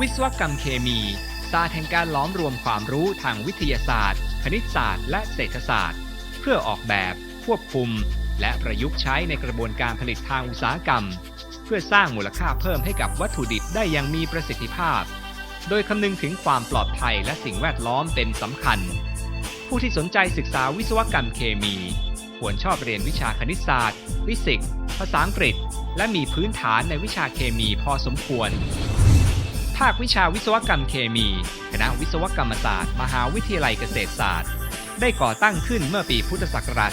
วิศวกรรมเคมีศาสตร์แห่งการล้อมรวมความรู้ทางวิทยาศาสตร์ คณิตศาสตร์ และเศรษฐศาสตร์ เพื่อออกแบบ ควบคุม และประยุกต์ใช้ในกระบวนการผลิตทางอุตสาหกรรม เพื่อสร้างมูลค่าเพิ่มให้กับวัตถุดิบได้อย่างมีประสิทธิภาพ โดยคำนึงถึงความปลอดภัยและสิ่งแวดล้อมเป็นสำคัญ ผู้ที่สนใจศึกษาวิศวกรรมเคมี ควรชอบเรียนวิชาคณิตศาสตร์ ฟิสิกส์ภาษาอังกฤษ และมีพื้นฐานในวิชาเคมีพอสมควร ภาควิชาวิศวกรรมเคมี คณะวิศวกรรมศาสตร์ มหาวิทยาลัยเกษตรศาสตร์ ได้ก่อตั้งขึ้นเมื่อปีพุทธศักราช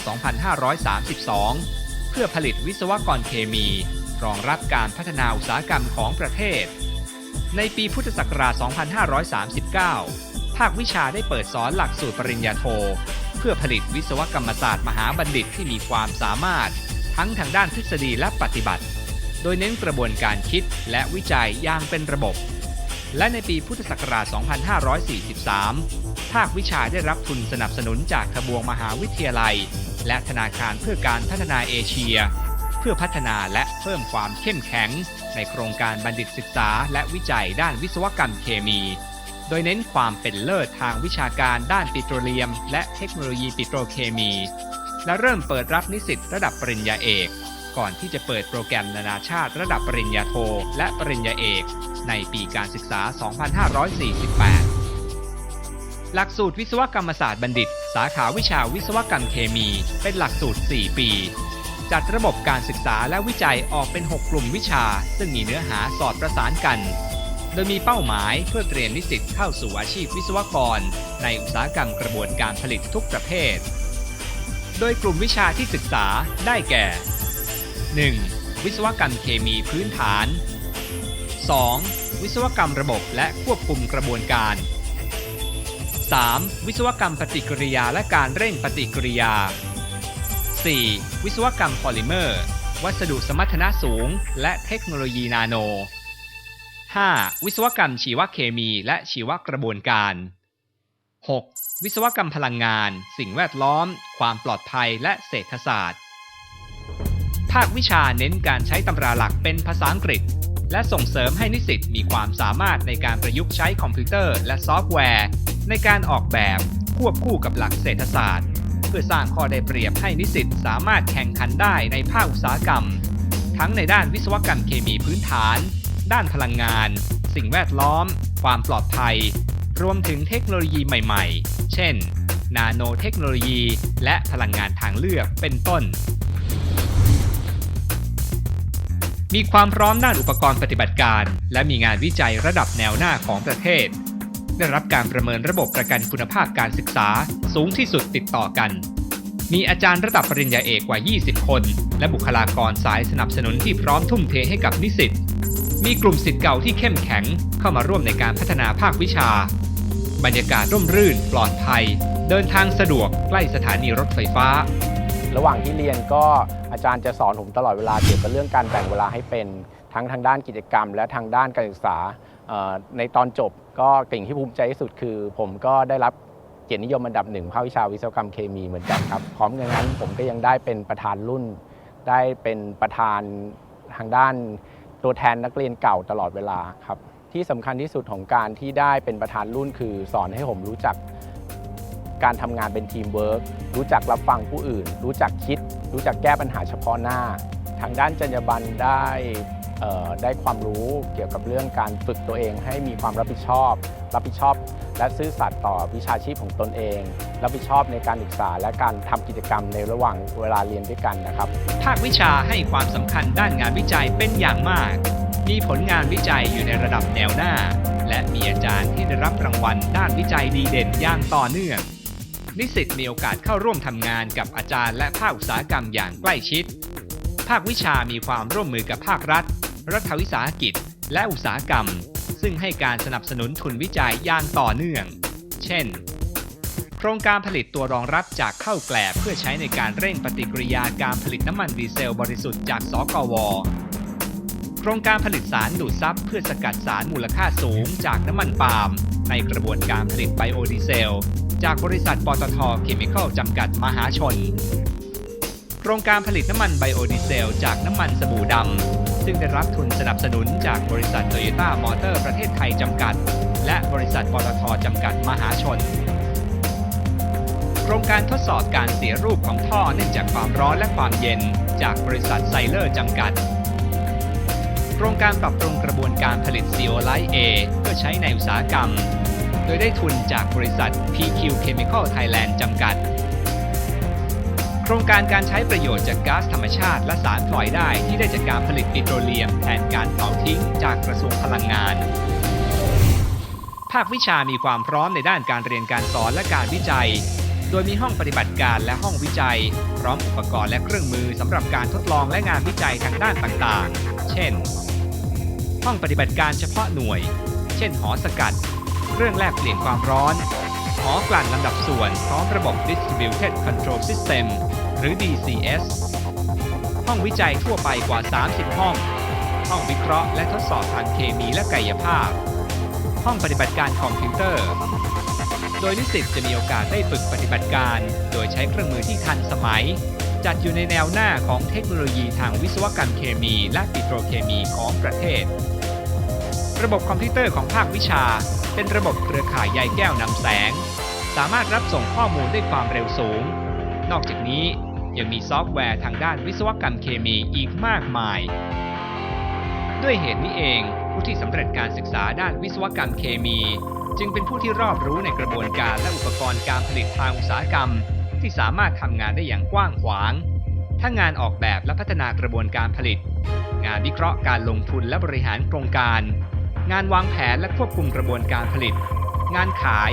2532 เพื่อผลิตวิศวกรเคมี รองรับการพัฒนาอุตสาหกรรมของประเทศ ในปีพุทธศักราช 2539 ภาควิชาได้เปิดสอนหลักสูตรปริญญาโท เพื่อผลิตวิศวกรรมศาสตร์มหาบัณฑิตที่มีความสามารถ ทั้งทางด้านทฤษฎีและปฏิบัติ โดยเน้นกระบวนการคิดและวิจัยอย่างเป็นระบบ และในปีพุทธศักราช 2543 ภาควิชาได้รับทุนสนับสนุนจากทบวงมหาวิทยาลัย และธนาคารเพื่อการพัฒนาเอเชีย เพื่อพัฒนาและเพิ่มความเข้มแข็ง ในโครงการบัณฑิตศึกษา และวิจัยด้านวิศวกรรมเคมี โดยเน้นความเป็นเลิศทางวิชาการด้านปิโตรเลียม และเทคโนโลยีปิโตรเคมี และเริ่มเปิดรับนิสิตระดับปริญญาเอก ก่อนที่จะเปิดโปรแกรมนานาชาติระดับปริญญาโท และปริญญาเอก ในปีการศึกษา 2548 หลักสูตรวิศวกรรมศาสตร์บัณฑิต สาขาวิชาวิศวกรรมเคมี เป็นหลักสูตร 4 ปี จัดระบบการศึกษาและวิจัยออกเป็น 6 กลุ่มวิชา ซึ่งมีเนื้อหาสอดประสานกัน โดยมีเป้าหมายเพื่อเตรียมนิสิตเข้าสู่อาชีพวิศวกร ในอุตสาหกรรมกระบวนการผลิตทุกประเภทโดยกลุ่มวิชาที่ศึกษาได้แก่ 1. วิศวกรรมเคมีพื้นฐาน 2. วิศวกรรมระบบและควบคุมกระบวนการ 3. วิศวกรรมปฏิกิริยาและการเร่งปฏิกิริยา 4. วิศวกรรมพอลิเมอร์ วัสดุสมรรถนะสูง และเทคโนโลยีนาโน 5. วิศวกรรมชีวเคมีและชีวกระบวนการ 6. วิศวกรรมพลังงาน สิ่งแวดล้อม ความปลอดภัยและเศรษฐศาสตร์ ภาควิชาเน้นการใช้ตำราหลักเป็นภาษาอังกฤษ และส่งเสริมให้นิสิตมีความสามารถในการประยุกต์ใช้คอมพิวเตอร์และซอฟต์แวร์ ในการออกแบบควบคู่กับหลักเศรษฐศาสตร์ เพื่อสร้างข้อได้เปรียบให้นิสิตสามารถแข่งขันได้ในภาคอุตสาหกรรม ทั้งในด้านวิศวกรรมเคมีพื้นฐาน ด้านพลังงาน สิ่งแวดล้อม ความปลอดภัย รวมถึงเทคโนโลยีใหม่ๆ เช่น นาโนเทคโนโลยี และพลังงานทางเลือกเป็นต้น มีความพร้อมด้านอุปกรณ์ปฏิบัติการ และมีงานวิจัยระดับแนวหน้าของประเทศ ได้รับการประเมินระบบประกันคุณภาพการศึกษาสูงที่สุดติดต่อกัน มีอาจารย์ระดับปริญญาเอกกว่า 20 คน และบุคลากรสายสนับสนุนที่พร้อมทุ่มเทให้กับนิสิต มีกลุ่มสิทธิ์เก่าที่เข้มแข็งเข้ามาร่วมในการพัฒนาภาควิชา บรรยากาศร่มรื่น ปลอดภัย เดินทางสะดวกใกล้สถานีรถไฟฟ้า ระหว่างที่เรียนก็อาจารย์จะสอนผมตลอดเวลาเกี่ยวกับเรื่องการแบ่งเวลาให้เป็นทั้งทางด้านกิจกรรม และทางด้านการศึกษาในตอนจบก็สิ่งที่ภูมิใจที่สุดคือ ผมก็ได้รับเกียรตินิยมอันดับหนึ่งภาควิชาวิศวกรรมเคมีเหมือนกันครับ พร้อมกันนั้นผมก็ยังได้เป็นประธานรุ่น ได้เป็นประธานทางด้านตัวแทนนักเรียนเก่าตลอดเวลาครับ ที่สำคัญที่สุดของการที่ได้เป็นประธานรุ่นคือสอนให้ผมรู้จัก การทำงานเป็นทีมเวิร์ครู้จักรับฟังผู้อื่น รู้จักคิด รู้จักแก้ปัญหาเฉพาะหน้า ทางด้านจรรยาบรรณได้ได้ความรู้เกี่ยวกับเรื่องการฝึกตัวเองให้มีความรับผิดชอบ รับผิดชอบ และซื่อสัตย์ต่อวิชาชีพของตนเอง รับผิดชอบในการศึกษาและการทำกิจกรรมในระหว่างเวลาเรียนด้วยกันนะครับ ภาควิชาให้ความสำคัญด้านงานวิจัยเป็นอย่างมาก มีผลงานวิจัยอยู่ในระดับแนวหน้า และมีอาจารย์ที่ได้รับรางวัลด้านวิจัยดีเด่นอย่างต่อเนื่อง นิสิตมีโอกาสเข้าร่วมทำงานกับอาจารย์และภาคอุตสาหกรรมอย่างใกล้ชิด ภาควิชามีความร่วมมือกับภาครัฐ รัฐวิสาหกิจ และอุตสาหกรรม ซึ่งให้การสนับสนุนทุนวิจัยอย่างต่อเนื่อง เช่น โครงการผลิตตัวรองรับจากข้าวแกลบเพื่อใช้ในการเร่งปฏิกิริยาการผลิตน้ำมันดีเซลบริสุทธิ์จากสกวโครงการผลิตสารดูดซับเพื่อสกัดสารมูลค่าสูงจากน้ำมันปาล์มในกระบวนการผลิตไบโอดีเซล จากบริษัทปตทเคมีคอลจำกัดมหาชน โครงการผลิตน้ำมันไบโอดีเซล จากน้ำมันสบู่ดำ ซึ่งได้รับทุนสนับสนุนจากบริษัทโตโยต้ามอเตอร์ประเทศไทยจำกัด และบริษัทปตทจำกัดมหาชน โครงการทดสอบการเสียรูปของท่อเนื่องจากความร้อนและความเย็น จากบริษัทไซเลอร์จำกัดโครงการปรับปรุงกระบวนการผลิต CO Light A เพื่อใช้ในอุตสาหกรรม โดยได้ทุนจากบริษัท PQ Chemical Thailand จำกัด โครงการการใช้ประโยชน์จากก๊าซธรรมชาติ และสารพลอยได้ที่ได้จากการผลิตปิโตรเลียม แทนการเผาทิ้งจากกระทรวงพลังงาน ภาควิชามีความพร้อมในด้านการเรียนการสอนและการวิจัย โดยมีห้องปฏิบัติการและห้องวิจัย พร้อมอุปกรณ์และเครื่องมือสำหรับการทดลองและงานวิจัยทางด้านต่างๆ เช่น ห้องปฏิบัติการเฉพาะหน่วย เช่น หอสกัด เครื่องแลกเปลี่ยนความร้อน หอกลั่นลำดับส่วนพร้อมระบบ Distributed Control System หรือ DCS ห้องวิจัยทั่วไปกว่า 30 ห้อง ห้องวิเคราะห์และทดสอบทางเคมีและกายภาพ ห้องปฏิบัติการคอมพิวเตอร์ โดยนิสิตจะมีโอกาสได้ฝึกปฏิบัติการ โดยใช้เครื่องมือที่ทันสมัย จัดอยู่ในแนวหน้าของเทคโนโลยีทางวิศวกรรมเคมีและปิโตรเคมีของประเทศ ระบบคอมพิวเตอร์ของภาควิชา เป็นระบบเครือข่ายใยแก้วนำแสง สามารถรับส่งข้อมูลด้วยความเร็วสูง นอกจากนี้ยังมีซอฟต์แวร์ทางด้านวิศวกรรมเคมีอีกมากมาย ด้วยเหตุนี้เองผู้ที่สำเร็จการศึกษาด้านวิศวกรรมเคมี จึงเป็นผู้ที่รอบรู้ในกระบวนการและอุปกรณ์การผลิตทางอุตสาหกรรม ที่สามารถทำงานได้อย่างกว้างขวาง ทั้งงานออกแบบและพัฒนากระบวนการผลิต งานวิเคราะห์การลงทุนและบริหารโครงการ งานวางแผนและควบคุมกระบวนการผลิต งานขาย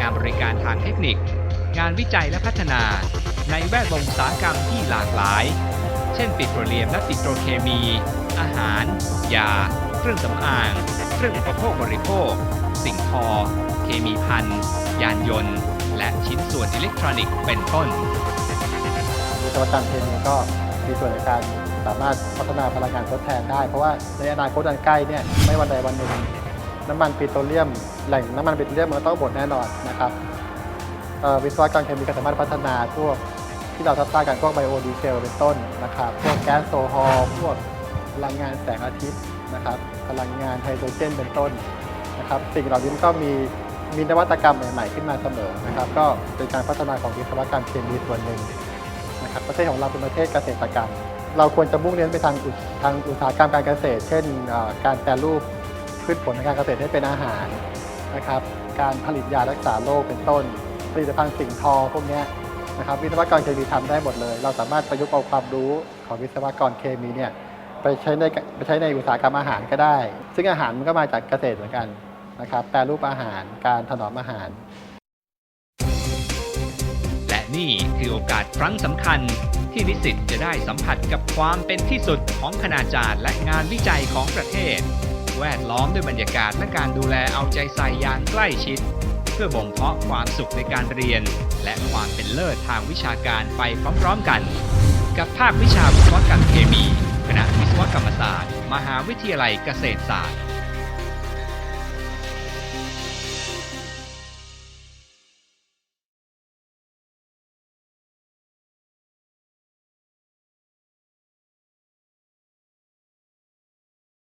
งานบริการทางเทคนิค งานวิจัยและพัฒนา ในแวดวงอุตสาหกรรมที่หลากหลาย เช่น ปิโตรเลียมและปิโตรเคมี อาหาร ยา เครื่องสำอาง เครื่องอุปโภคบริโภค สิ่งทอ เคมีพันยานยนต์ และชิ้นส่วนอิเล็กทรอนิกส์เป็นต้นวิศวกรรมเคมีก็มีส่วนในการ สามารถพัฒนาพลังงานทดแทนได้ เพราะว่าในอนาคตอันใกล้เนี่ยไม่วันใดวันหนึ่งน้ำมันปิโตรเลียม แหล่งน้ำมันปิโตรเลียมมันก็ต้องหมดแน่นอนนะครับวิศวกรรมเคมีก็สามารถพัฒนาพวกที่เราทรากันพวกไบโอดีเซลเป็นต้นนะครับพวกแก๊สโซฮอล์พวกพลังงานแสงอาทิตย์นะครับพลังงานไฮโดรเจนเป็นต้นนะครับสิ่งเหล่านี้ก็มีมีนวัตกรรมใหม่ๆขึ้นมาเสมอนะครับก็เป็นการพัฒนาของวิศวกรรมเคมีส่วนหนึ่งนะครับประเทศของเราเป็นประเทศเกษตรกรรม เราควรจะมุ่งเน้นไปทางอุตทางอุตสาหกรรมการเกษตร เช่นการแปรรูปพืชผลทางการเกษตรให้เป็นอาหารนะครับ การผลิตยารักษาโรคเป็นต้น ผลิตภัณฑ์สิ่งทอพวกนี้นะครับวิศวกรเคมีทำได้หมดเลย เราสามารถประยุกต์เอาความรู้ของวิศวกรเคมีเนี่ยไปใช้ในไปใช้ในอุตสาหกรรมอาหารก็ได้ ซึ่งอาหารมันก็มาจากเกษตรเหมือนกันนะครับ แปรรูปอาหาร การถนอมอาหาร นี่คือโอกาสครั้งสำคัญ ที่นิสิตจะได้สัมผัสกับความเป็นที่สุดของคณาจารย์และงานวิจัยของประเทศ แวดล้อมด้วยบรรยากาศและการดูแลเอาใจใส่อย่างใกล้ชิด เพื่อบ่มเพาะความสุขในการเรียน และความเป็นเลิศทางวิชาการไปพร้อมๆกัน กับภาควิชาวิศวกรรมเคมี คณะวิศวกรรมศาสตร์ มหาวิทยาลัยเกษตรศาสตร์